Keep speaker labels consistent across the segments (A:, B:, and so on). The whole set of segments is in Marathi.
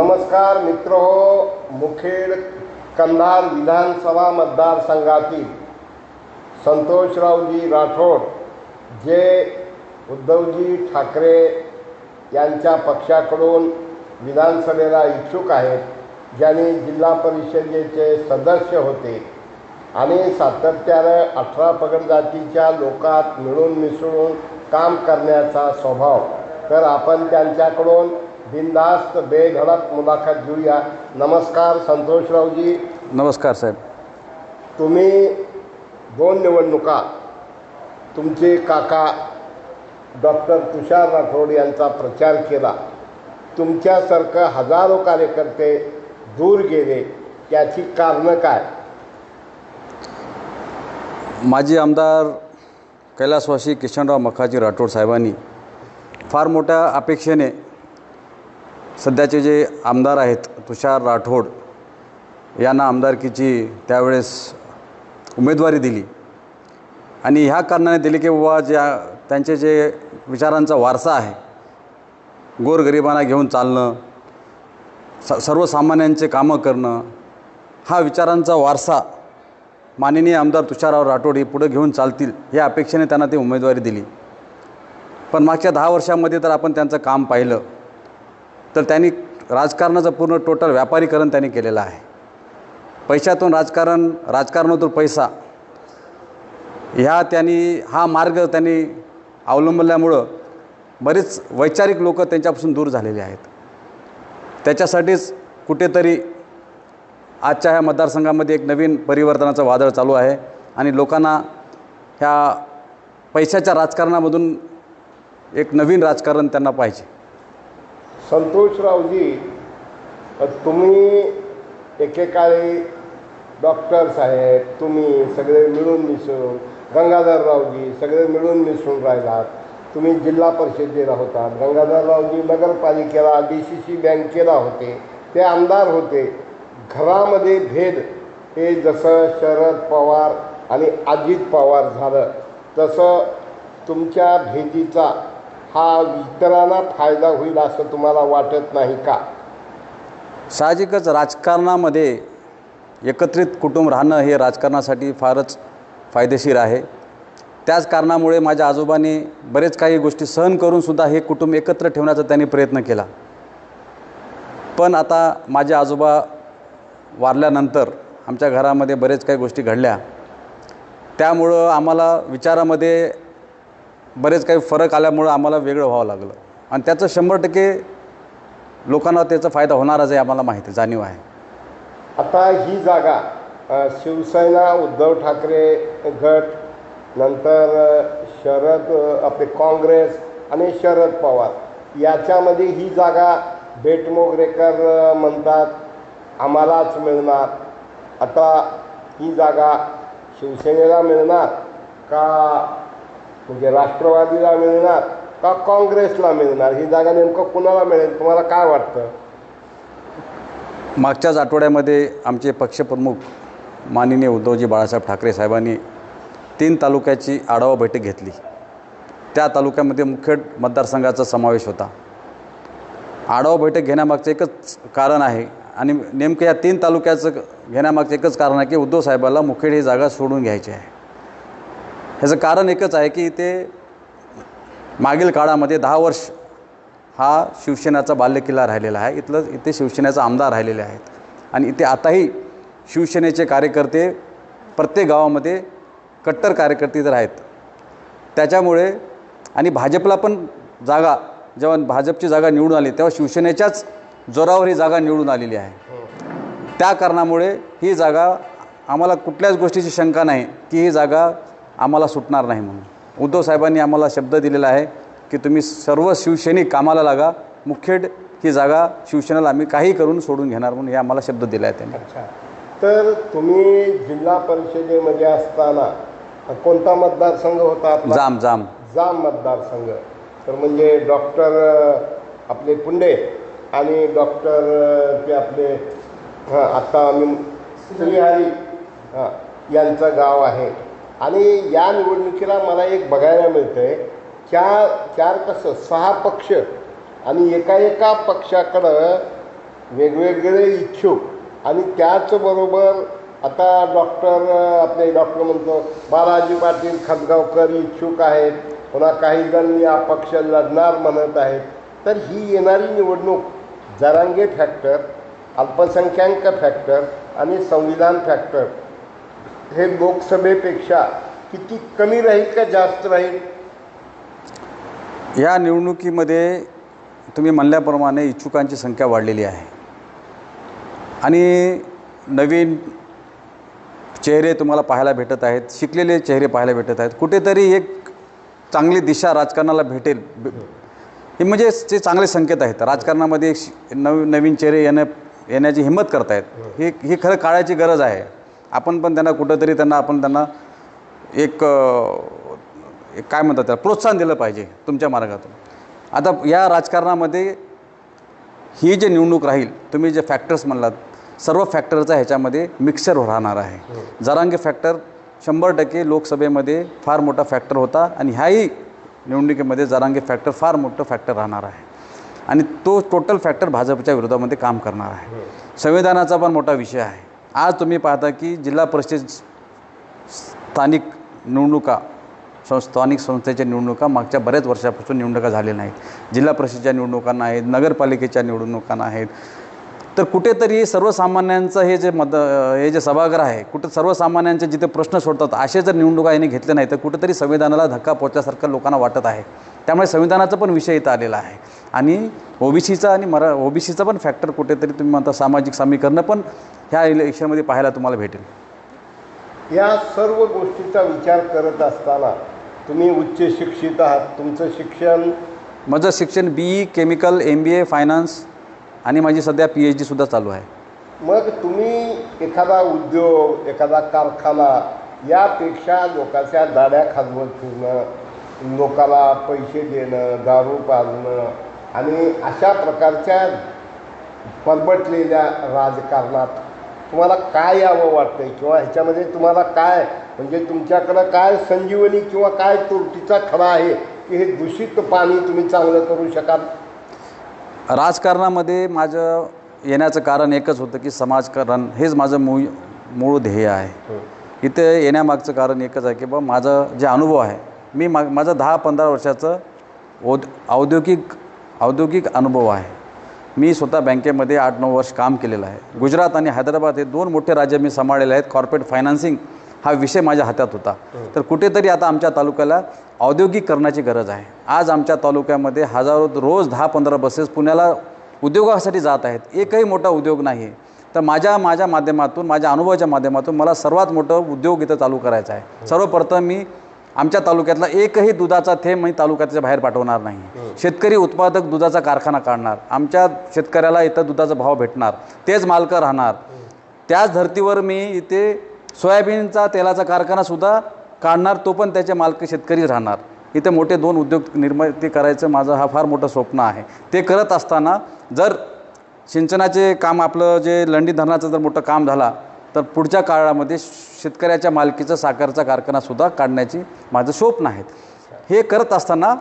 A: नमस्कार मित्र हो मुखेड कंधार विधानसभा मतदारसंघातील संतोषरावजी राठोड जे उद्धवजी ठाकरे यांच्या पक्षाकडून विधानसभेला इच्छुक आहेत ज्यांनी जिल्हा परिषदेचे सदस्य होते आणि सातत्यानं अठरा पगड जातीच्या लोकात मिळून मिसळून काम करण्याचा स्वभाव तर आपण त्यांच्याकडून बिनधास्त बेधडक मुलाखत घेऊया. नमस्कार संतोषरावजी.
B: नमस्कार साहेब.
A: तुम्ही दोन निवडणुका तुमचे काका डॉक्टर तुषार राठोड यांचा प्रचार केला. तुमच्यासारखं हजारो कार्यकर्ते दूर गेले त्याची कारणं काय?
B: माजी आमदार कैलासवासी किशनराव मखाजी राठोड साहेबांनी फार मोठ्या अपेक्षेने सध्याचे जे आमदार आहेत तुषार राठोड यांना आमदारकीची त्यावेळेस उमेदवारी दिली. आणि ह्या कारणाने दिली की बाबा ज्या त्यांचे जे विचारांचा वारसा आहे गोरगरिबांना घेऊन चालणं स सर्वसामान्यांचे कामं करणं हा विचारांचा वारसा माननीय आमदार तुषारराव राठोड हे पुढे घेऊन चालतील या अपेक्षेने त्यांना ती उमेदवारी दिली. पण मागच्या दहा वर्षामध्ये तर आपण त्यांचं काम पाहिलं. तर त्यांनी राजकारणाचं पूर्ण टोटल व्यापारीकरण त्यांनी केलेलं आहे. पैशातून राजकारण राजकारणातून पैसा ह्या त्यांनी हा मार्ग त्यांनी अवलंबल्यामुळं बरेच वैचारिक लोक त्यांच्यापासून दूर झालेले आहेत. त्याच्यासाठीच कुठेतरी आजच्या ह्या मतदारसंघामध्ये एक नवीन परिवर्तनाचं वादळ चालू आहे आणि लोकांना ह्या पैशाच्या राजकारणामधून एक नवीन राजकारण त्यांना पाहिजे.
A: संतोषरावजी तुम्ही एकेकाळी डॉक्टर साहेब तुम्ही सगळे मिळून मिसळून गंगाधररावजी सगळे मिळून मिसळून राहिलात. तुम्ही जिल्हा परिषदेला होतात गंगाधररावजी नगरपालिकेला डी सी सी बँकेला होते. ते आमदार होते. घरामध्ये भेद. हे जसं शरद पवार आणि अजित पवार झालं तसं तुमच्या भेटीचा हा इतरांना फायदा होईल असं तुम्हाला वाटत नाही का?
B: साहजिकच राजकारणामध्ये एकत्रित कुटुंब राहणं हे राजकारणासाठी फारच फायदेशीर आहे. त्याच कारणामुळे माझ्या आजोबांनी बरेच काही गोष्टी सहन करूनसुद्धा हे कुटुंब एकत्र ठेवण्याचा त्यांनी प्रयत्न केला. पण आता माझे आजोबा वारल्यानंतर आमच्या घरामध्ये बरेच काही गोष्टी घडल्या. त्यामुळं आम्हाला विचारामध्ये बरेच काही फरक आल्यामुळं आम्हाला वेगळं व्हावं लागलं. आणि त्याचं शंभर टक्के लोकांना त्याचा फायदा होणारच आहे आम्हाला माहिती जाणीव आहे.
A: आता ही जागा शिवसेना उद्धव ठाकरे गट नंतर शरद आपले काँग्रेस आणि शरद पवार याच्यामध्ये ही जागा बेटमोगरेकर म्हणतात आम्हालाच मिळणार. आता ही जागा शिवसेनेला मिळणार का म्हणजे राष्ट्रवादीला मिळणार का काँग्रेसला मिळणार? ही जागा नेमकं कुणाला मिळेल? तुम्हाला काय वाटतं?
B: मागच्याच आठवड्यामध्ये आमचे पक्षप्रमुख माननीय उद्धवजी बाळासाहेब ठाकरे साहेबांनी तीन तालुक्याची आढावा बैठक घेतली. त्या तालुक्यामध्ये मुखेड मतदारसंघाचा समावेश होता. आढावा बैठक घेण्यामागचं एकच कारण आहे आणि नेमकं या तीन तालुक्याचं घेण्यामागचं एकच कारण आहे की उद्धव साहेबाला मुखेड ही जागा सोडून घ्यायची आहे. ह्याचं कारण एकच आहे की ते मागील काळामध्ये दहा वर्ष हा शिवसेनेचा बाल्यकिल्ला राहिलेला आहे. इथलं इथे शिवसेनेचा आमदार राहिलेले आहेत. आणि इथे आताही शिवसेनेचे कार्यकर्ते प्रत्येक गावामध्ये कट्टर कार्यकर्ते जर आहेत. त्याच्यामुळे आणि भाजपला पण जागा जेव्हा भाजपची जागा निवडून आली तेव्हा शिवसेनेच्याच जोरावर ही जागा निवडून आलेली आहे. त्या कारणामुळे ही जागा आम्हाला कुठल्याच गोष्टीची शंका नाही की ही जागा आम्हाला सुटणार नाही म्हणून. उद्धव साहेबांनी आम्हाला शब्द दिलेला आहे की तुम्ही सर्व शिवसैनिक कामाला लागा. मुखेड ही जागा शिवसेनेला आम्ही काही करून सोडून घेणार म्हणून हे आम्हाला शब्द दिला आहे त्यांनी.
A: अच्छा. तर तुम्ही जिल्हा परिषदेमध्ये असताना कोणता मतदारसंघ होता
B: जाम जाम.
A: जाम मतदारसंघ. तर म्हणजे डॉक्टर आपले पुंडे आणि डॉक्टर ते आपले हां आत्ता आम्ही श्रीहरी हां यांचं गाव आहे. आणि या निवडणुकीला मला एक बघायला मिळतं आहे चार चार कसं सहा पक्ष आणि एका एका पक्षाकडं वेगवेगळे इच्छुक आणि त्याचबरोबर आता डॉक्टर आपले डॉक्टर म्हणतो बालाजी पाटील खतगावकर इच्छुक आहेत पुन्हा काही जण या पक्ष लढणार म्हणत आहेत. तर ही येणारी निवडणूक जरांगे फॅक्टर अल्पसंख्याक फॅक्टर आणि संविधान फॅक्टर हे लोकसभेपेक्षा किती कमी राहील का जास्त राहील?
B: या निवडणुकीमध्ये तुम्ही म्हणल्याप्रमाणे इच्छुकांची संख्या वाढलेली आहे. आणि नवीन चेहरे तुम्हाला पाहायला भेटत आहेत शिकलेले चेहरे पाहायला भेटत आहेत. कुठेतरी एक चांगली दिशा राजकारणाला भेटेल. हे म्हणजे ते चांगले संकेत आहेत. राजकारणामध्ये एक नवीन नवीन चेहरे येण्या येण्याची हिंमत करतायत. हे ही खरं काळाची गरज आहे. आपण पण त्यांना कुठंतरी त्यांना आपण त्यांना एक काय म्हणतात त्याला प्रोत्साहन दिलं पाहिजे तुमच्या मार्गातून. आता या राजकारणामध्ये ही जे निवडणूक राहील तुम्ही जे फॅक्टर्स म्हणलात सर्व फॅक्टरचा ह्याच्यामध्ये मिक्सर राहणार आहे. जरांगे फॅक्टर शंभर टक्के लोकसभेमध्ये फार मोठा फॅक्टर होता आणि ह्याही निवडणुकीमध्ये जरांगे फॅक्टर फार मोठं फॅक्टर राहणार आहे. आणि तो टोटल फॅक्टर भाजपच्या विरोधामध्ये काम करणार आहे. संविधानाचा पण मोठा विषय आहे. आज तुम्ही पाहता की जिल्हा परिषद स्थानिक निवडणुका सं स्थानिक संस्थेच्या निवडणुका मागच्या बऱ्याच वर्षापासून निवडणुका झालेल्या नाहीत. जिल्हा परिषदेच्या निवडणुकांना आहेत नगरपालिकेच्या निवडणुकांना आहेत तर कुठेतरी सर्वसामान्यांचं हे जे मत हे जे सभागृह आहे कुठं सर्वसामान्यांचे जिथे प्रश्न सोडतात असे जर निवडणुका यांनी घेतले नाही तर कुठेतरी संविधानाला धक्का पोचल्यासारखं लोकांना वाटत आहे. त्यामुळे संविधानाचा पण विषय इथं आलेला आहे. आणि ओबीसीचा आणि मरा ओबीसीचा पण फॅक्टर कुठेतरी तुम्ही म्हणता सामाजिक समीकरणं पण ह्या इलेक्शनमध्ये पाहायला तुम्हाला भेटेल.
A: या सर्व गोष्टीचा विचार करत असताना तुम्ही उच्च शिक्षित आहात. तुमचं शिक्षण
B: माझं शिक्षण B E chemical M B A finance आणि माझी सध्या पी एच डीसुद्धा चालू आहे.
A: मग तुम्ही एखादा उद्योग एखादा कारखाना यापेक्षा लोकांच्या दाड्या खाजवत फिरणं लोकाला पैसे देणं दारू पाजणं आणि अशा प्रकारच्या परबटलेल्या राजकारणात तुम्हाला काय यावं वाटतंय? किंवा ह्याच्यामध्ये तुम्हाला काय म्हणजे तुमच्याकडं काय संजीवनी किंवा काय तुरटीचा खडा आहे की हे दूषित पाणी तुम्ही चांगलं करू शकाल?
B: राजकारणामध्ये माझं येण्याचं कारण एकच होतं की समाजकारण हेच माझं मूळ मूळ ध्येय आहे. इथे येण्यामागचं कारण एकच आहे की बा माझं जे अनुभव आहे मी मा माझं दहा पंधरा वर्षाचं औद औद्योगिक औद्योगिक अनुभव आहे. मी स्वतः बँकेमध्ये आठ नऊ वर्ष काम केलेलं आहे. गुजरात आणि हैदराबाद हे दोन मोठे राज्य मी सांभाळलेले आहेत. कॉर्पोरेट फायनान्सिंग हा विषय माझ्या हातात होता. तर कुठेतरी आता आमच्या तालुक्याला औद्योगिकरणाची गरज आहे. आज आमच्या तालुक्यामध्ये हजारो रोज दहा पंधरा बसेस पुण्याला उद्योगासाठी जात आहेत. एकही मोठा उद्योग नाही आहे तर माझ्या माझ्या माध्यमातून माझ्या अनुभवाच्या माध्यमातून मला सर्वात मोठं उद्योग इथं चालू करायचा आहे. सर्वप्रथम मी आमच्या तालुक्यातला एकही दुधाचा थेंब मी तालुक्याच्या बाहेर पाठवणार नाही. शेतकरी उत्पादक दुधाचा कारखाना काढणार. आमच्या शेतकऱ्याला इथं दुधाचा भाव भेटणार. तेच मालकं राहणार. त्याच धर्तीवर मी इथे सोयाबीनचा तेलाचा कारखानासुद्धा काढणार तो पण त्याचे मालक शेतकरी राहणार. इथे मोठे दोन उद्योग निर्मिती करायचं माझं हा फार मोठं स्वप्न आहे. ते करत असताना जर सिंचनाचे काम आपलं जे लंडी धरणाचं जर मोठं काम झाला तर पुढच्या काळामध्ये शेतकऱ्याच्या मालकीचं साखरचा कारखानासुद्धा काढण्याची माझं स्वप्न आहेत हे करत असताना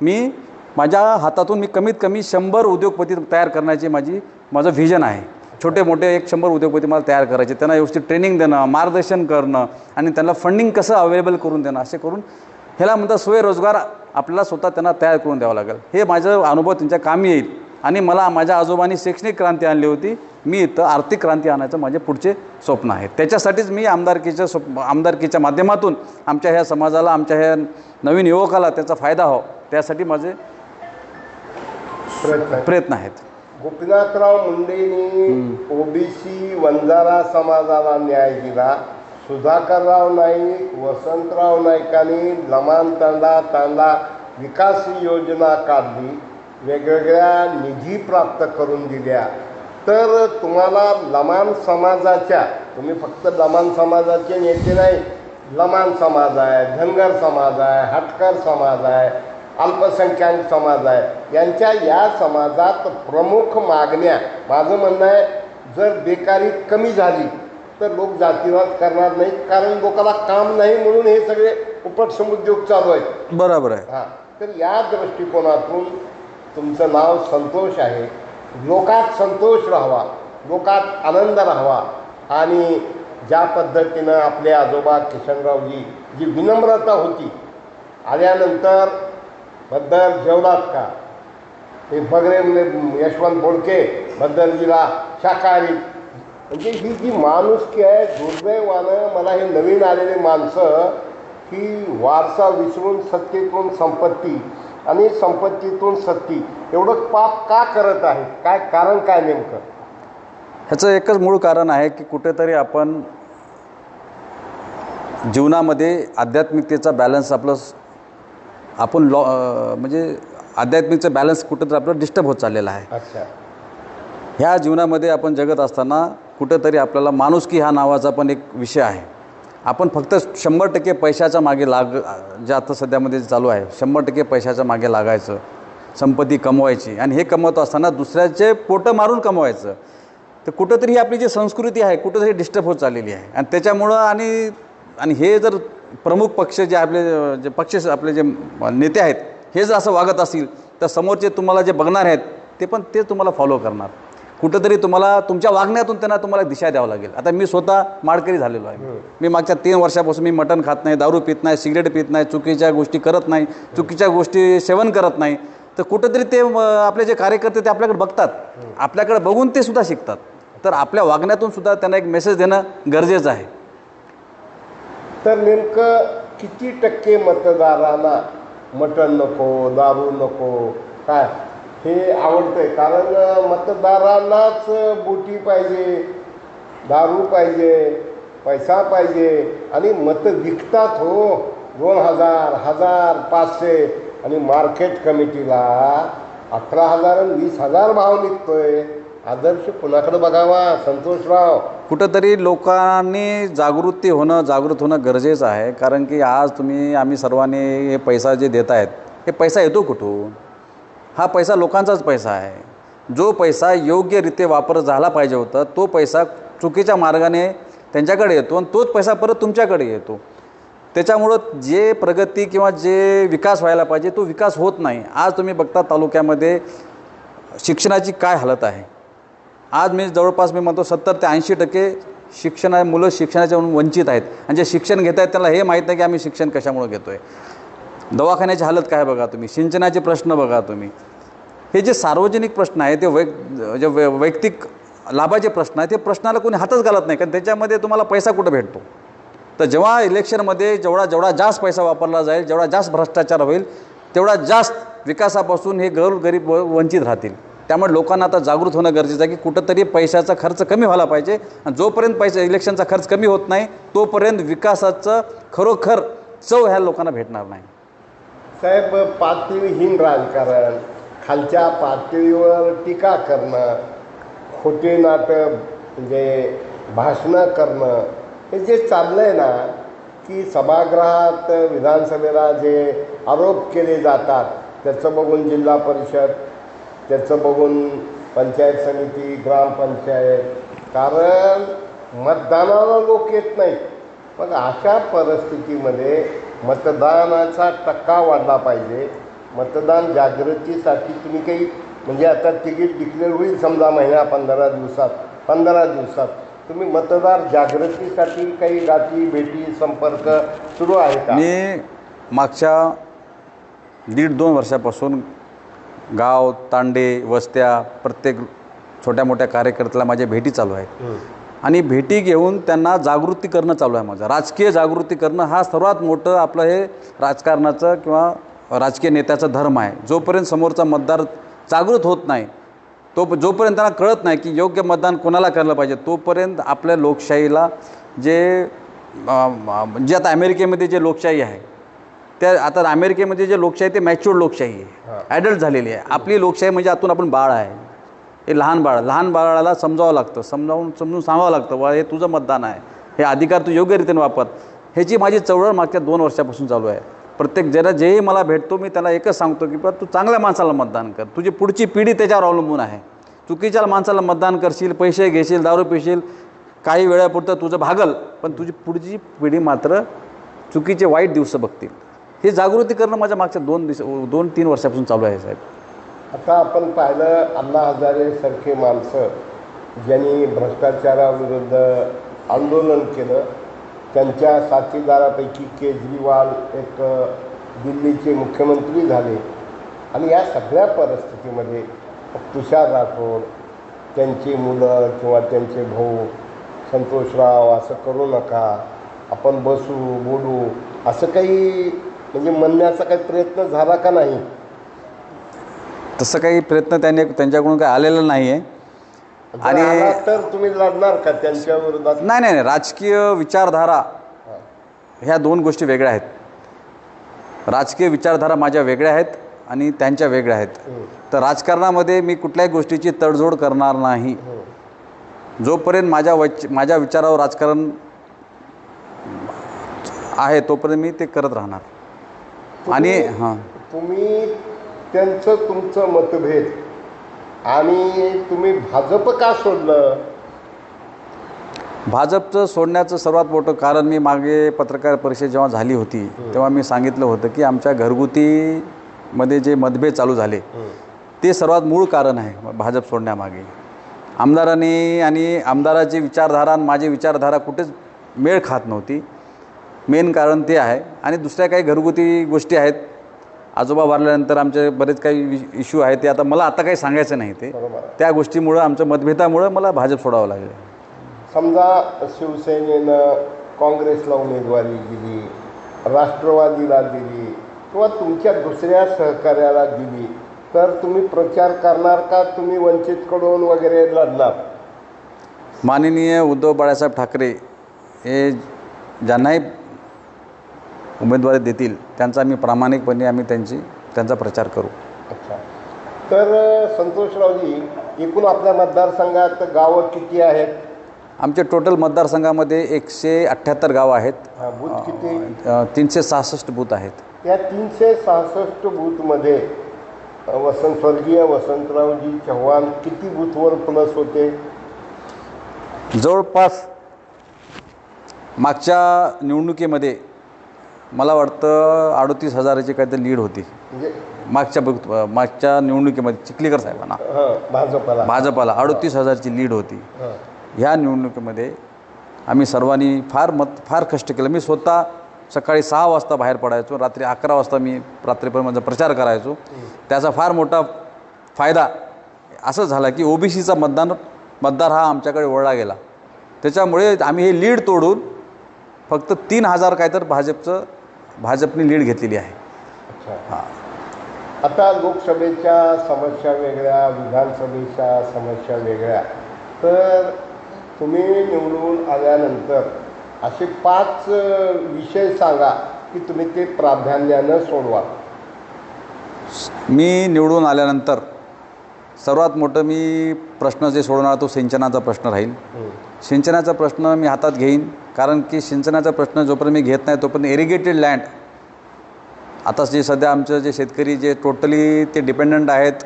B: मी माझ्या हातातून मी कमीत कमी शंभर उद्योगपती तयार करण्याची माझी माझं व्हिजन आहे. छोटे मोठे एक शंभर उद्योगपती मला तयार करायचे. त्यांना व्यवस्थित ट्रेनिंग देणं मार्गदर्शन करणं आणि त्यांना फंडिंग कसं अवेलेबल करून देणं असे करून ह्याला म्हणतात स्वयंरोजगार आपल्याला स्वतः त्यांना तयार करून द्यावं लागेल. हे माझं अनुभव त्यांच्या कामी येईल. आणि मला माझ्या आजोबांनी शैक्षणिक क्रांती आणली होती. मी इथं आर्थिक क्रांती आणायचं माझे पुढचे स्वप्न आहे. त्याच्यासाठीच मी आमदारकीच्या स्वप्न आमदारकीच्या माध्यमातून आमच्या ह्या समाजाला आमच्या ह्या नवीन युवकाला त्याचा फायदा हो त्यासाठी माझे.
A: प्रयत्न
B: आहेत.
A: गोपीनाथराव मुंडेंनी ओबीसी वंजारा समाजाला न्याय दिला. सुधाकरराव नाईक वसंतराव नाईकांनी लमान तांडा तांडा विकास योजना काढली. वेगवेगळ्या निधी प्राप्त करून दिल्या. तर तुम्हाला लमान समाजाच्या तुम्ही फक्त लमान समाजाचे नेते नाही लमान समाज आहे धनगर समाज आहे हटकर समाज आहे अल्पसंख्याक समाज आहे. यांच्या या समाजात प्रमुख मागण्या माझं म्हणणं आहे जर बेकारी कमी झाली तर लोक जातीवाद करणार नाहीत कारण लोकांना काम नाही म्हणून हे सगळे उपक्षम उद्योग चालू आहेत.
B: बरोबर आहे.
A: हां. तर या दृष्टिकोनातून तुमचं नाव संतोष आहे. लोकात संतोष राहावा. लोकात आनंद राहावा. आणि ज्या पद्धतीनं आपले आजोबा किशनरावजी जी विनम्रता होती आल्यानंतरबद्दल जेवलात का? ते बगरे म्हणजे यशवंत बोडके बद्दलजीला शाकाहारी म्हणजे ही जी माणुसकी आहे दुर्दैवानं मला हे नवीन आलेले माणसं की वारसा विसरून सत्तेतून संपत्ती आणि संपत्तीतून सत्ती. एवढं पाप का करत आहे? काय कारण काय नेमकं?
B: ह्याचं एकच मूळ कारण आहे की कुठेतरी आपण जीवनामध्ये आध्यात्मिकतेचा बॅलन्स आपलं आपण लॉ म्हणजे आध्यात्मिकचं बॅलन्स कुठेतरी आपलं डिस्टर्ब होत चाललेलं आहे.
A: अच्छा.
B: ह्या जीवनामध्ये आपण जगत असताना कुठेतरी आपल्याला माणुसकी हा नावाचा पण एक विषय आहे. आपण फक्त शंभर टक्के पैशाच्या मागे लाग जे आता सध्यामध्ये चालू आहे शंभर टक्के पैशाच्या मागे लागायचं संपत्ती कमवायची. आणि हे कमवत असताना दुसऱ्याचे पोटं मारून कमवायचं. तर कुठंतरी ही आपली जी संस्कृती आहे कुठंतरी डिस्टर्ब होत चाललेली आहे. आणि त्याच्यामुळं आणि आणि हे जर प्रमुख पक्ष जे आपले जे पक्ष आपले जे नेते आहेत हे जर असं वागत असतील तर समोरचे तुम्हाला जे बघणार आहेत ते पण ते तुम्हाला फॉलो करणार. कुठंतरी तुम्हाला तुमच्या वागण्यातून त्यांना तुम्हाला दिशा द्यावं लागेल. आता मी स्वतः माळकरी झालेलो आहे. मी मागच्या तीन वर्षापासून मी मटण खात नाही दारू पित नाही सिगरेट पित नाही चुकीच्या गोष्टी करत नाही चुकीच्या गोष्टी सेवन करत नाही. तर कुठंतरी ते आपले जे कार्यकर्ते ते आपल्याकडे बघतात. आपल्याकडे बघून ते सुद्धा शिकतात. तर आपल्या वागण्यातून सुद्धा त्यांना एक मेसेज देणं गरजेचं आहे.
A: तर नेमकं किती टक्के मतदारांना मटण नको दारू नको काय? हे आवडतंय. कारण मतदारांनाच बोटी पाहिजे दारू पाहिजे पैसा पाहिजे आणि मतं विकतात हो. दोन हजार हजार पाचशे आणि मार्केट कमिटीला अठरा हजार आणि वीस हजार भाव निघतोय. आदर्श कुणाकडे बघावा. संतोषराव.
B: कुठंतरी लोकांनी जागृती होणं जागृत होणं गरजेचं आहे. कारण की आज तुम्ही आम्ही सर्वांनी हे पैसा जे देत आहेत हे पैसा येतो कुठून? हा पैसा लोकांचाच पैसा आहे. जो पैसा योग्यरीत्या वापर झाला पाहिजे होता तो पैसा चुकीच्या मार्गाने त्यांच्याकडे येतो आणि तोच पैसा परत तुमच्याकडे येतो. त्याच्यामुळं जे प्रगती किंवा जे विकास व्हायला पाहिजे तो विकास होत नाही. आज तुम्ही बघता तालुक्यामध्ये शिक्षणाची काय हालत आहे. आज मी जवळपास मी म्हणतो सत्तर ते ऐंशी टक्के शिक्षणा मुलं शिक्षणाच्या वंचित आहेत. आणि जे शिक्षण घेत आहेत त्याला हे माहीत नाही की आम्ही शिक्षण कशामुळे घेतो आहे दवाखान्याची हालत काय बघा तुम्ही? सिंचनाचे प्रश्न बघा तुम्ही. हे जे सार्वजनिक प्रश्न आहे ते वैक जे वै वैयक्तिक लाभाचे प्रश्न आहे ते प्रश्नाला कोणी हातच घालत नाही. कारण त्याच्यामध्ये तुम्हाला पैसा कुठं भेटतो? तर जेव्हा इलेक्शनमध्ये जेवढा जेवढा जास्त पैसा वापरला जाईल जेवढा जास्त भ्रष्टाचार होईल तेवढा जास्त विकासापासून हे गरीब गरीब व- वंचित राहतील. त्यामुळे लोकांना आता जागृत होणं गरजेचं आहे की कुठंतरी पैशाचा खर्च कमी व्हायला पाहिजे. आणि जोपर्यंत पैसा इलेक्शनचा खर्च कमी होत नाही तोपर्यंत विकासाचं खरोखर चव ह्या लोकांना भेटणार नाही.
A: साहेब पातळीहीन राजकारण खालच्या पातळीवर टीका करणं खोटे नाटक म्हणजे भाषणं करणं हे जे चाललं आहे ना की सभागृहात विधानसभेला जे आरोप केले जातात त्याचं बघून जिल्हा परिषद त्याचं बघून पंचायत समिती ग्रामपंचायत कारण मतदानाला लोक येत नाहीत. मग अशा परिस्थितीमध्ये मतदानाचा टक्का वाढला पाहिजे. मतदान जागृतीसाठी तुम्ही काही म्हणजे आता तिकीट डिक्लेअर होईल समजा महिन्या पंधरा दिवसात पंधरा दिवसात. तुम्ही मतदार जागृतीसाठी काही गाठी भेटी संपर्क सुरू आहे का?
B: मी मागच्या दीड दोन वर्षापासून गाव तांडे वस्त्या प्रत्येक छोट्या मोठ्या कार्यकर्त्याला माझ्या भेटी चालू आहेत. आणि भेटी घेऊन त्यांना जागृती करणं चालू आहे माझं. राजकीय जागृती करणं हा सर्वात मोठं आपलं हे राजकारणाचं किंवा राजकीय नेत्याचा धर्म आहे. जोपर्यंत समोरचा मतदार जागृत होत नाही तो जोपर्यंत त्यांना कळत नाही की योग्य मतदान कोणाला करायला पाहिजे तोपर्यंत आपल्या लोकशाहीला जे अं, जे आता अमेरिकेमध्ये जे लोकशाही आहे त्या आता अमेरिकेमध्ये जे लोकशाही ते मॅच्युअर लोकशाही आहे. ॲडल्ट झालेली आहे. आपली लोकशाही म्हणजे आतून आपण बाळ आहे. हे लहान बाळ लहान बाळाला समजावं लागतं समजावून समजून सांगावं लागतं बा हे तुझं मतदान आहे हे अधिकार तू योग्यरीतीने वापर. ह्याची माझी चळवळ मागच्या दोन वर्षापासून चालू आहे. प्रत्येक जरा जेही मला भेटतो मी त्याला एकच सांगतो की बा तू चांगल्या माणसाला मतदान कर. तुझी पुढची पिढी त्याच्यावर अवलंबून आहे. चुकीच्या माणसाला मतदान करशील पैसे घेशील दारू पिशील काही वेळापुरतं तुझं भागल पण तुझी पुढची पिढी मात्र चुकीचे वाईट दिवस बघतील. हे जागृती करणं माझ्या मागच्या दोन दिवस दोन तीन वर्षापासून चालू आहे साहेब.
A: आता आपण पाहिलं अण्णा हजारे सारखे माणसं ज्यांनी भ्रष्टाचाराविरुद्ध आंदोलन केलं. त्यांच्या साथीदारापैकी केजरीवाल एक दिल्लीचे मुख्यमंत्री झाले. आणि या सगळ्या परिस्थितीमध्ये तुषार राठोड त्यांची मुलं किंवा त्यांचे भाऊ संतोषराव असं करू नका आपण बसू बोलू असं काही म्हणजे म्हणण्याचा काही प्रयत्न झाला का नाही?
B: तसं काही प्रयत्न त्याने त्यांच्याकडून काही आलेला नाही आहे आणि-
A: तर तुम्ही लढणार का त्यांच्या विरोधात?
B: नाही नाही नाही. राजकीय विचारधारा ह्या दोन गोष्टी वेगळ्या आहेत. राजकीय विचारधारा माझ्या वेगळ्या आहेत आणि त्यांच्या वेगळ्या आहेत. तर राजकारणामध्ये मी कुठल्याही गोष्टीची तडजोड करणार नाही. जोपर्यंत माझ्या वच माझ्या विचारावर राजकारण आहे तोपर्यंत मी ते करत राहणार. आणि हां.
A: तुम्ही त्यांचं तुमचं मतभेद. आणि तुम्ही भाजप का सोडलं?
B: भाजपचं सोडण्याचं सर्वात मोठं कारण मी मागे पत्रकार परिषद जेव्हा झाली होती तेव्हा मी सांगितलं होतं की आमच्या घरगुतीमध्ये जे मतभेद चालू झाले ते सर्वात मूळ कारण आहे भाजप सोडण्यामागे. आमदारांनी आणि आमदाराची विचारधारा आणि माझी विचारधारा कुठेच मेळ खात नव्हती. मेन कारण ते आहे. आणि दुसऱ्या काही घरगुती गोष्टी आहेत आजोबा वारल्यानंतर आमचे बरेच काही इश्यू आहेत ते आता मला आता काही सांगायचं नाही ते. त्या गोष्टीमुळं आमच्या मतभेदामुळं मला भाजप सोडावं लागलं.
A: समजा शिवसेनेनं काँग्रेसला उमेदवारी दिली राष्ट्रवादीला दिली किंवा तुमच्या दुसऱ्या सहकार्याला दिली तर तुम्ही प्रचार करणार का? तुम्ही वंचितकडून वगैरे लढणार?
B: माननीय उद्धव बाळासाहेब ठाकरे हे ज्यांनाही उमेदवारी देतील त्यांचा आम्ही प्रामाणिकपणे आम्ही त्यांची त्यांचा प्रचार करू.
A: अच्छा. तर संतोषरावजी एकूण आपल्या मतदारसंघात गावं किती आहेत?
B: आमचे टोटल मतदारसंघामध्ये एकशे अठ्ठ्याहत्तर गावं आहेत.
A: बूथ किती?
B: अ, तीनशे सहासष्ट बूथ आहेत.
A: या तीनशे सहासष्ट बूथमध्ये वसंत स्वर्गीय वसंतरावजी चव्हाण किती बूथवर प्लस होते?
B: जवळपास मागच्या निवडणुकीमध्ये मला वाटतं अडोतीस हजाराची काहीतरी लीड होती.
A: म्हणजे?
B: मागच्या बूथ मागच्या निवडणुकीमध्ये चिखलीकर साहेबांना.
A: हां भाजपला.
B: भाजपाला अडोतीस हजारची लीड होती.
A: हां.
B: ह्या निवडणुकीमध्ये आम्ही सर्वांनी फार मत फार कष्ट केलं. मी स्वतः सकाळी सहा वाजता बाहेर पडायचो रात्री अकरा वाजता मी रात्रीपर्यंत माझा प्रचार करायचो. त्याचा फार मोठा फायदा असं झाला की ओबीसीचा मतदान मतदार हा आमच्याकडे वळला गेला. त्याच्यामुळे आम्ही हे लीड तोडून फक्त तीन हजार काय तर भाजपचं भाजपने लीड घेतलेली आहे.
A: अच्छा.
B: हां.
A: आता लोकसभेच्या समस्या वेगळ्या विधानसभेच्या समस्या वेगळ्या. तर तुम्ही निवडून आल्यानंतर असे पाच विषय सांगा की तुम्ही ते प्राधान्यानं सोडवा.
B: मी निवडून आल्यानंतर सर्वात मोठं मी प्रश्न जे सोडवणार तो सिंचनाचा प्रश्न राहील. सिंचनाचा प्रश्न मी हातात घेईन कारण की सिंचनाचा प्रश्न जोपर्यंत मी घेत नाही तोपर्यंत इरिगेटेड लँड आता जे सध्या आमचं जे शेतकरी जे टोटली ते डिपेंडंट आहेत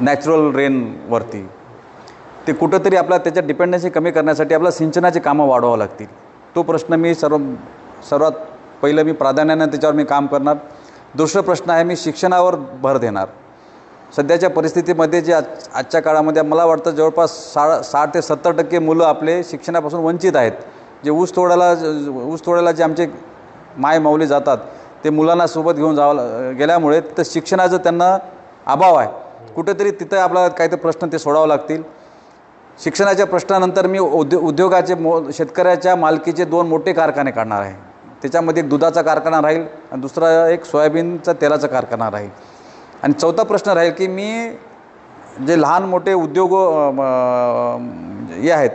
B: नॅचरल रेनवरती ते कुठंतरी आपला त्याच्या डिपेंडन्सी कमी करण्यासाठी आपल्याला सिंचनाची कामं वाढवावं लागतील. तो प्रश्न मी सर्व सर्वात पहिलं मी प्राधान्यानं त्याच्यावर मी काम करणार. दुसरा प्रश्न आहे मी शिक्षणावर भर देणार. सध्याच्या परिस्थितीमध्ये जे आज आजच्या काळामध्ये मला वाटतं जवळपास सा साठ ते सत्तर टक्के मुलं आपले शिक्षणापासून वंचित आहेत. जे ऊस तोडायला ऊस तोडायला जे आमचे माय माऊली जातात ते मुलांना सोबत घेऊन जावं गेल्यामुळे तर शिक्षणाचं त्यांना अभाव आहे. कुठेतरी तिथं आपल्याला काहीतरी प्रश्न ते सोडावं लागतील. शिक्षणाच्या प्रश्नानंतर मी उद्यो उद्योगाचे मो शेतकऱ्याच्या मालकीचे दोन मोठे कारखाने काढणार आहे. त्याच्यामध्ये एक दुधाचा कारखाना राहील आणि दुसरा एक सोयाबीनचा तेलाचा कारखाना राहील. आणि चौथा प्रश्न राहील की मी जे लहान मोठे उद्योग म्हणजे हे आहेत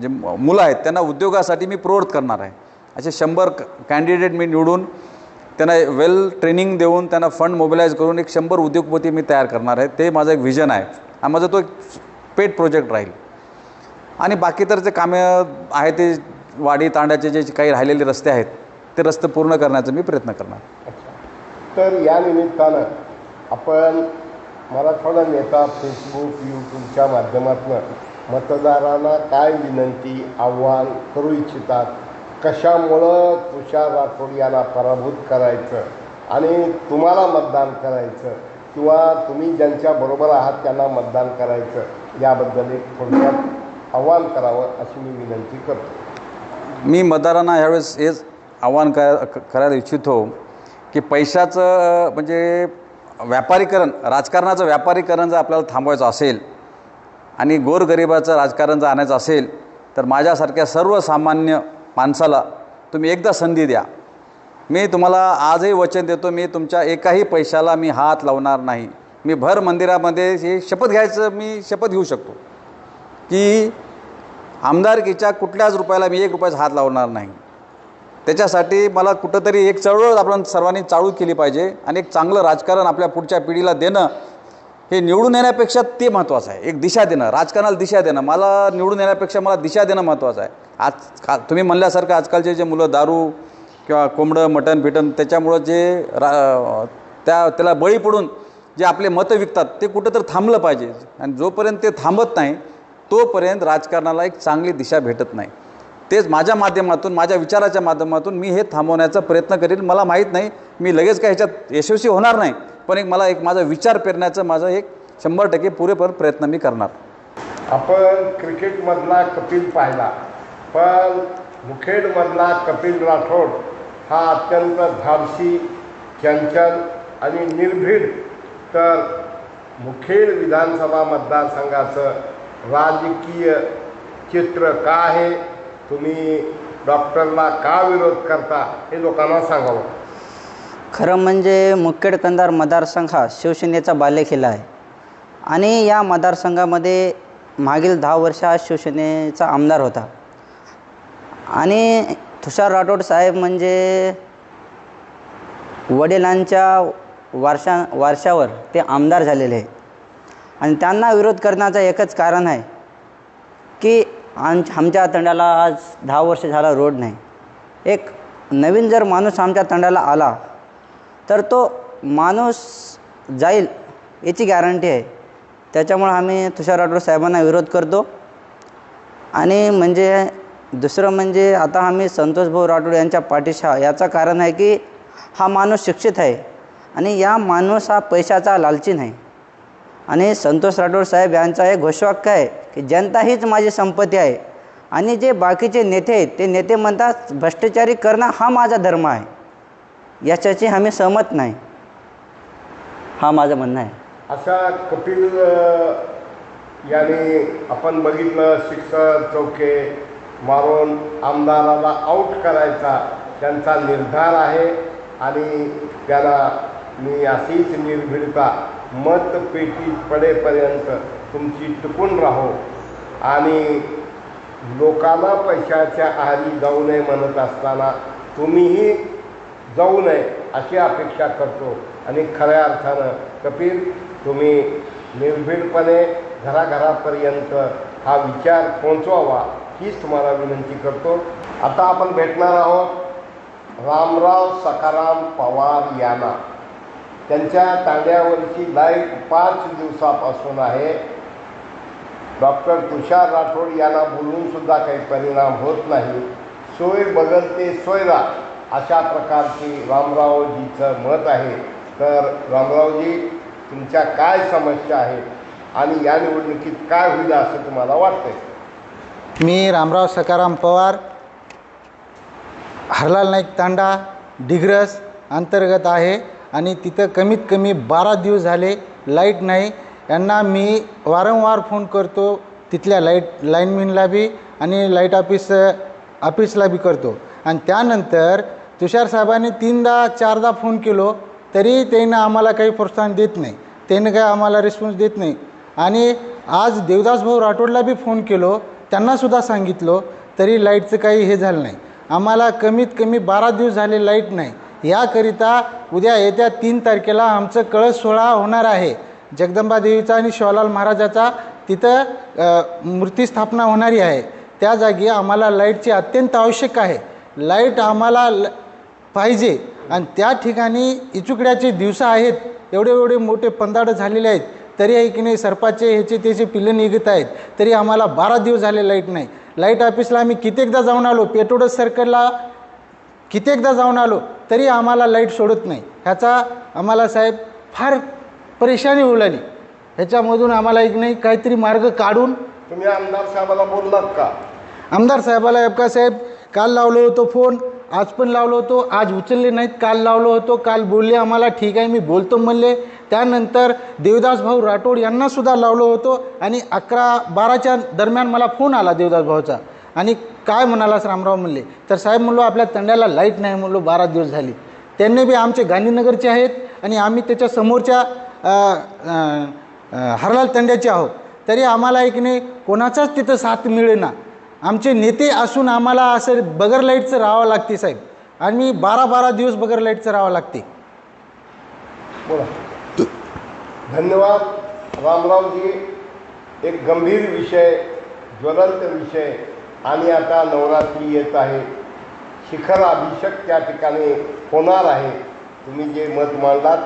B: जे म- मुलं आहेत त्यांना उद्योगासाठी मी प्रवृत्त करणार आहे. असे शंभर कॅन्डिडेट मी निवडून त्यांना वेल ट्रेनिंग देऊन त्यांना फंड मोबिलाईज करून एक शंभर उद्योगपती मी तयार करणार आहे. ते माझं एक व्हिजन आहे. आणि माझा तो एक पेट प्रोजेक्ट राहील. आणि बाकी तर जे कामे आहे ते वाडी तांड्याचे जे काही राहिलेले रस्ते आहेत ते रस्ते पूर्ण करण्याचा मी प्रयत्न करणार.
A: तर या निमित्तानं आपण मराठवाडा नेता फेसबुक यूट्यूबच्या माध्यमातून मतदारांना काय विनंती आव्हान करू इच्छितात कशामुळं तुषार राठोड यांना पराभूत करायचं आणि तुम्हाला मतदान करायचं किंवा तुम्ही ज्यांच्या बरोबर आहात त्यांना मतदान करायचं याबद्दल एक थोडक्यात आव्हान करावं अशी मी विनंती करतो.
B: मी मतदारांना ह्यावेळेस हेच आव्हान करा क- करायला इच्छितो की पैशाचं म्हणजे व्यापारीकरण राजकारणाचं व्यापारीकरण जर आपल्याला थांबवायचं असेल आणि गोरगरिबाचं राजकारण जर आणायचं असेल तर माझ्यासारख्या सर्वसामान्य माणसाला तुम्ही एकदा संधी द्या. मी तुम्हाला आजही वचन देतो मी तुमच्या एकाही पैशाला मी हात लावणार नाही. मी भर मंदिरामध्ये हे शपथ घ्यायचं मी शपथ घेऊ शकतो. की आमदारकीच्या कुठल्याच रुपयाला मी एक रुपयाचा हात लावणार नाही. त्याच्यासाठी मला कुठंतरी एक चळवळ आपण सर्वांनी चालू केली पाहिजे आणि एक चांगलं राजकारण आपल्या पुढच्या पिढीला देणं हे निवडून येण्यापेक्षा ते महत्त्वाचं आहे. एक दिशा देणं राजकारणाला दिशा देणं. मला निवडून येण्यापेक्षा मला दिशा देणं महत्त्वाचं आहे. आज का तुम्ही म्हणल्यासारखं आजकालचे जे मुलं दारू किंवा कोंबडं मटण फिटण त्याच्यामुळं जे रा त्या त्याला बळी पडून जे आपले मतं विकतात ते कुठं तर थांबलं पाहिजे. आणि जोपर्यंत ते थांबत नाही तोपर्यंत राजकारणाला एक चांगली दिशा भेटत नाही. तेच माझ्या माध्यमातून माझ्या विचाराच्या माध्यमातून मी हे थांबवण्याचा प्रयत्न करीन. मला माहीत नाही मी लगेच काय ह्याच्यात यशस्वी होणार नाही पण एक मला एक माझा विचार पेरण्याचं माझं एक शंभर टक्के पुरेपूर प्रयत्न मी करणार.
A: आपण क्रिकेटमधला कपिल पाहिला पण मुखेडमधला कपिल राठोड हा अत्यंत धाडसी चंचल आणि निर्भीड. तर मुखेड विधानसभा मतदारसंघाचं राजकीय चित्र का आहे? तुम्ही डॉक्टरला का विरोध करता हे लोकांना सांगावं.
C: खरं म्हणजे मुखेड कंधार मतदारसंघ हा शिवसेनेचा बालेकिल्ला आहे. आणि या मतदारसंघामध्ये मागील दहा वर्ष हा शिवसेनेचा आमदार होता. आणि तुषार राठोड साहेब म्हणजे वडिलांच्या वारशा वारशावर ते आमदार झालेले. आहे आणि त्यांना विरोध करण्याचं एकच कारण आहे की आम आमच्या तंडाला आज दहा वर्ष झाला रोड नाही. एक नवीन जर माणूस आमच्या तंडाला आला तर तो माणूस जाईल याची गॅरंटी आहे. त्याच्यामुळं आम्ही तुषार राठोड साहेबांना विरोध करतो. आणि म्हणजे दुसरं म्हणजे आता आम्ही संतोषभाऊ राठोड यांच्या पाठीशा याचं कारण आहे की हा माणूस शिक्षित आहे. आणि या माणूस हा पैशाचा लालची नाही. आणि संतोष राठोड साहेब यांचा एक घोषवाक्य आहे की जनता हीच माझी संपत्ती आहे. आणि जे बाकीचे नेते आहेत ते नेते म्हणतात भ्रष्टाचारी करणं हा माझा धर्म आहे. याच्याशी आम्ही सहमत नाही. हा माझं म्हणणं आहे.
A: असा कपिल यांनी याने आपण बघितलं शिक्षक चौके मारून आमदाराला आऊट करायचा त्यांचा निर्धार आहे. आणि त्याला मी अशीच निर्भीडता मतपेटीत पडेपर्यंत तुमची टिकून राहो आणि लोकांना पैशाच्या आहारी जाऊ नये म्हणत असताना तुम्हीही जाऊ नये अशी अपेक्षा करतो. आणि खऱ्या अर्थानं कपिल तुम्ही निर्भीडपणे घराघरापर्यंत हा विचार पोहोचवावा हीच तुम्हाला विनंती करतो. आता आपण भेटणार आहोत रामराव सकाराम पवार यांना. त्यांच्या तांड्यावरची लाइट पाच दिवसापासून आहे. डॉक्टर तुषार राठोड यांना बोलूनसुद्धा काही परिणाम होत नाही. सोय बदलते सोयरा अशा प्रकारची रामरावजीचं मत आहे. तर रामरावजी तुमच्या काय समस्या आहेत आणि या निवडणुकीत काय होईल असं तुम्हाला वाटतंय?
D: मी रामराव सकाराम पवार हरलाल नाईक तांडा डिग्रस अंतर्गत आहे. आणि तिथं कमीत कमी बारा दिवस झाले लाइट नाही. यांना मी वारंवार फोन करतो तिथल्या लाइट लाईनमॅनला बी आणि लाइट ऑफिस ऑफिसला बी करतो. आणि त्यानंतर तुषार साहेबांनी तीनदा चारदा फोन केलो तरी त्यानं आम्हाला काही प्रोत्साहन देत नाही. त्यानं काही आम्हाला रिस्पॉन्स देत नाही. आणि आज देवदास भाऊ राठोडला बी फोन केलो त्यांनासुद्धा सांगितलं तरी लाईटचं काही हे झालं नाही. आम्हाला कमीत कमी बारा दिवस झाले लाइट नाही. याकरिता उद्या येत्या तीन तारखेला आमचं कळस सोहळा होणार आहे. जगदंबा देवीचा आणि शिवालाल महाराजाचा तिथं मूर्ती स्थापना होणारी आहे. त्या जागी आम्हाला लाईटची अत्यंत आवश्यक आहे. लाइट आम्हाला ल पाहिजे. आणि त्या ठिकाणी इचुकड्याचे दिवस आहेत. एवढे एवढे मोठे पंदाडं झालेले आहेत. तरी आहे की नाही सर्पाचे ह्याचे त्याचे पिल्लं निघत आहेत. तरी आम्हाला बारा दिवस झाले लाइट नाही. लाइट ऑफिसला आम्ही कित्येकदा जाऊन आलो? पेटोडस सर्कलला कित्येकदा जाऊन आलो तरी आम्हाला लाइट सोडत नाही. ह्याचा आम्हाला साहेब फार परेशानी लागली ह्याच्यामधून आम्हाला एक नाही काहीतरी मार्ग काढून
A: तुम्ही आमदार साहेबाला बोललात का?
D: आमदार साहेबाला एबका साहेब? काल लावलो होतो फोन आज पण लावलो होतो आज उचलले नाहीत काल लावलो होतो काल बोलले आम्हाला ठीक आहे मी बोलतो म्हणले. त्यानंतर देवदास भाऊ राठोड यांना सुद्धा लावलो होतो आणि अकरा बाराच्या दरम्यान मला फोन आला देवदास भाऊचा. आणि काय म्हणालास रामराव म्हणले तर साहेब म्हणलो आपल्या तंड्याला लाइट नाही म्हणलो बारा दिवस झाली. त्यांनी बी आमचे गांधीनगरचे आहेत आणि आम्ही त्याच्या समोरच्या हरलाल तंड्याचे आहोत. तरी आम्हाला एक नाही कोणाचाच तिथं साथ मिळेना. आमचे नेते असून आम्हाला असं बगर लाईटचं राहावं लागते साहेब. आणि बारा बारा दिवस बगर लाईटचं राहावं लागते.
A: बोला. धन्यवाद. रामरावजी एक गंभीर विषय ज्वलंत विषय. आणि आता नवरात्री येत आहे. शिखर अभिषेक त्या ठिकाणी होणार आहे. तुम्ही जे मत मांडलात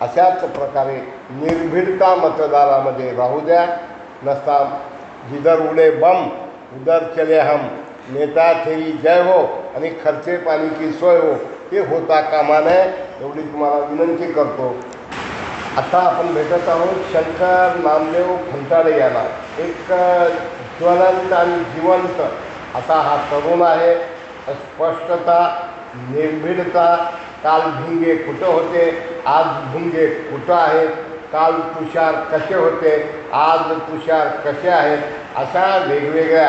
A: अशाच प्रकारे निर्भीडता मतदारामध्ये राहू द्या. नसता जिधर उडे बम उधर चले हम. नेता थेरी जय हो आणि खर्चे पाणी की सोय हो. ते होता कामा नये एवढी तुम्हाला विनंती करतो. आता आपण भेटत आहोत शंकर नामदेव खंताडे याला. एक ज्वलंत आणि जिवंत असा हा तरुण आहे. स्पष्टता निर्भीडता काल भिंगे कुठं होते आज भुंगे कुठं आहेत काल तुषार कसे होते आज तुषार कसे आहेत अशा वेगवेगळ्या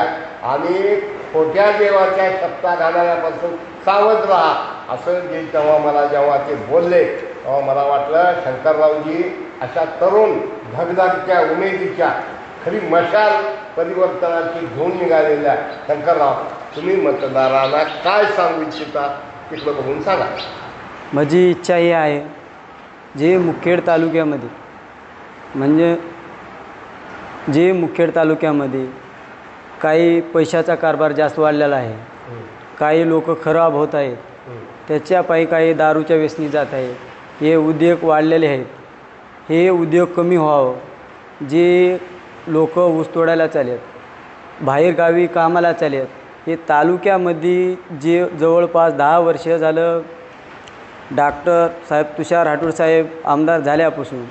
A: आणि खोट्या देवाच्या सत्ता घालण्यापासून सावध राहा असं जे तेव्हा मला जेव्हा ते बोलले तेव्हा मला वाटलं शंकररावजी अशा तरुण धगधगच्या उमेदीच्या खरी मशाल परिवर्तनाची घेऊन निघालेल्या शंकरराव तुम्ही मतदारांना काय सांगू इच्छिता? तिकडं बघून सांगा.
E: माझी इच्छा ही आहे जे मुखेड तालुक्यामध्ये म्हणजे जे मुखेड तालुक्यामध्ये काही पैशाचा कारभार जास्त वाढलेला आहे. काही लोक खराब होत आहेत. त्याच्यापायी काही दारूच्या व्यसनी जात आहे. हे उद्योग वाढलेले आहेत. हे उद्योग कमी व्हावं. जे लोक ऊस तोडायला चालेत बाहेरगावी कामाला चालेत हे तालुक्यामध्ये जे जवळपास दहा वर्ष झालं डॉक्टर साहेब तुषार हाटूर साहेब आमदार झाल्यापासून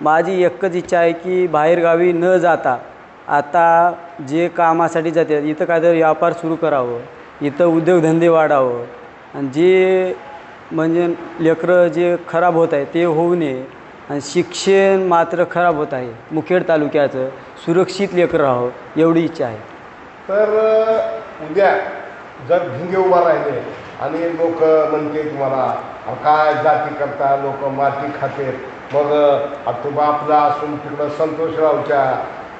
E: माझी एकच इच्छा आहे की बाहेरगावी न जाता आता जे कामासाठी जाते इथं काहीतरी व्यापार सुरू करावं इथं उद्योगधंदे वाढावं आणि जे म्हणजे लेकरं जे खराब होत आहे ते होऊ नये आणि शिक्षण मात्र खराब होत आहे मुखेड तालुक्याचं. सुरक्षित लेकरं राहावं एवढी इच्छा आहे.
A: तर उद्या जर भिंगे उभा राहिले आणि लोक म्हणते तुम्हाला "अहो, काय जाती करता लोक माती खाते. मग तुम्ही आपला असून तिकडं संतोषरावच्या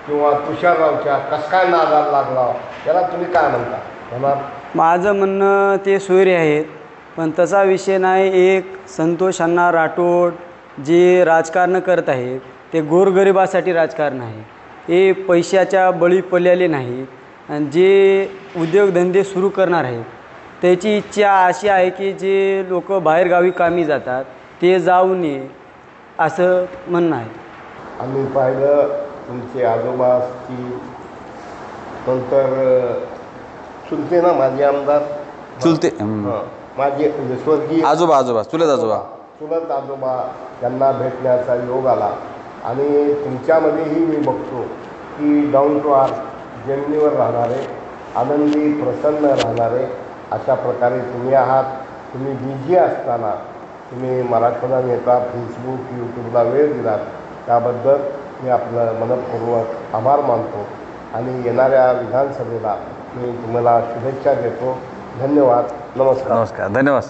A: किंवा तुषाररावच्या कस काय नादाला लागला? त्याला तुम्ही काय म्हणता? म्हणणार
E: माझं म्हणणं ते सोयरे आहेत पण तसा विषय नाही. एक संतोष अण्णा राठोड जे राजकारण करत आहेत ते गोरगरिबासाठी राजकारण आहे. हे पैशाच्या बळी पडलेले नाहीत आणि जे उद्योगधंदे सुरू करणार आहेत त्याची इच्छा अशी आहे की जे लोक बाहेरगावी कामी जातात ते जाऊ नये असं म्हणणं आहे.
A: आम्ही पाहिलं तुमचे आजोबा असतील नंतर चुलते ना माझे आमदार?
B: चुलते
A: हं. माझे म्हणजे स्वर्गीय?
B: आजोबा आजोबा चुलत आजोबा.
A: चुलत आजोबा यांना भेटण्याचा योग आला. आणि तुमच्यामध्येही मी बघतो की डाऊन टू आर्थ जमिनीवर राहणारे आनंदी प्रसन्न राहणारे अशा प्रकारे तुम्ही आहात. तुम्ही बिझी असताना तुम्ही मराठवाडा नेता फेसबुक यूट्यूबला वेळ दिलात. त्याबद्दल मी आपलं मनपूर्वक आभार मानतो. आणि येणाऱ्या विधानसभेला मी तुम्हाला शुभेच्छा देतो. धन्यवाद. नमस्कार.
B: नमस्कार. धन्यवाद